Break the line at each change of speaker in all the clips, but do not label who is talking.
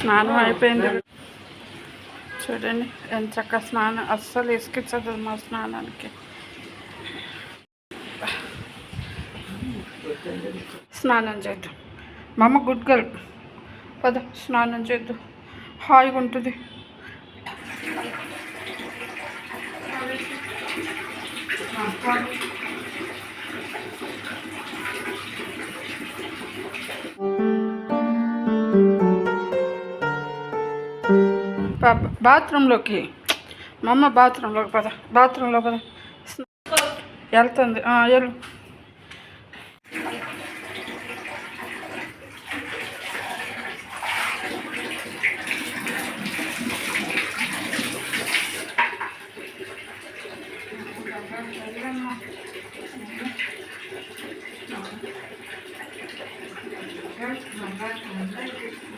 స్నానం అయిపోయింది. చూడండి ఎంత చక్కగా స్నానం అస్సలు ఇసుకిచ్చదు మా స్నానానికి. స్నానం చేద్దాం. మామ గుడ్ గర్ల్. పద స్నానం చేద్దాం. హాయిగా ఉంటుంది. బాత్రూంలోకి. మా అమ్మ బాత్రూంలోకి పద బాత్రూంలో పద. వెళ్తుంది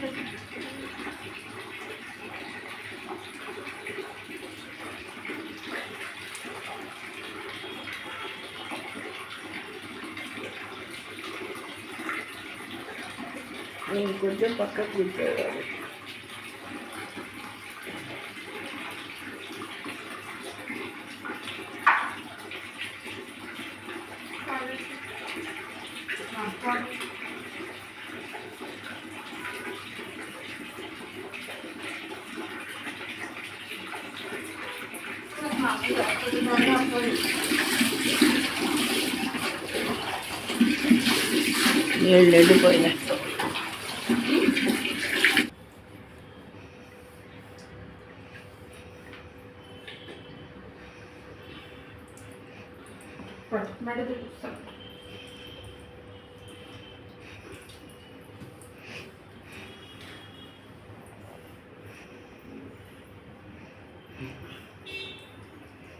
వెళ్ళు
నేను కొంచెం పక్కకు కూర్చోవాలి എഴുതി പോയില്ലേ
Right, right at the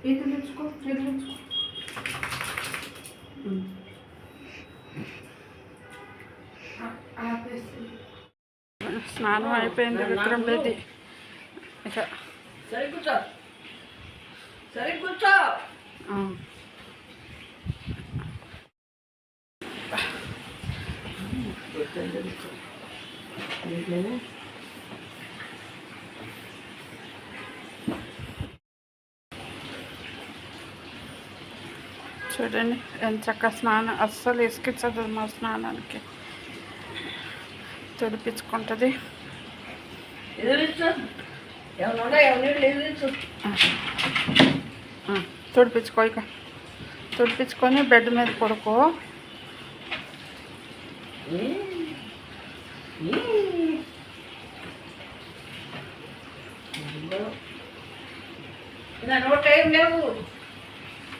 ఇది తెచ్చుకో ఇది తెచ్చుకో స్నానం అయిపోయింది విక్రమ్ రెడ్డి. ఇక.
సరే కూర్చో సరే కూర్చో
చూడండి ఎంత చక్కగా స్నానం అస్సలు ఇసుకిచ్చదు మా స్నానానికి తుడిపించుకుంటుంది తుడిపించుకో ఇక తుడిపించుకొని బెడ్ మీద పడుకో
నోట్ ఏం లేవు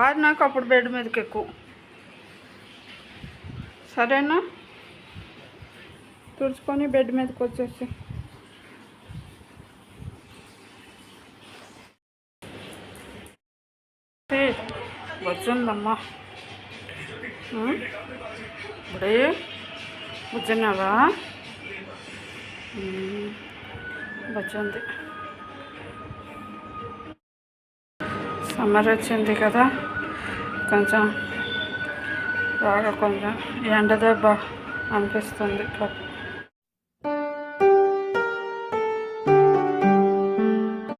ఆరినాక అప్పుడు బెడ్ మీదకి ఎక్కువ సరేనా? తుడుచుకొని బెడ్ మీదకి వచ్చేసి వచ్చిందమ్మా. ఉం? ఇప్పుడే వచ్చినావా వచ్చింది. సమ్మర్ వచ్చింది కదా. కొంచెం బాగా కొంచెం ఎండ దెబ్బ అనిపిస్తుంది.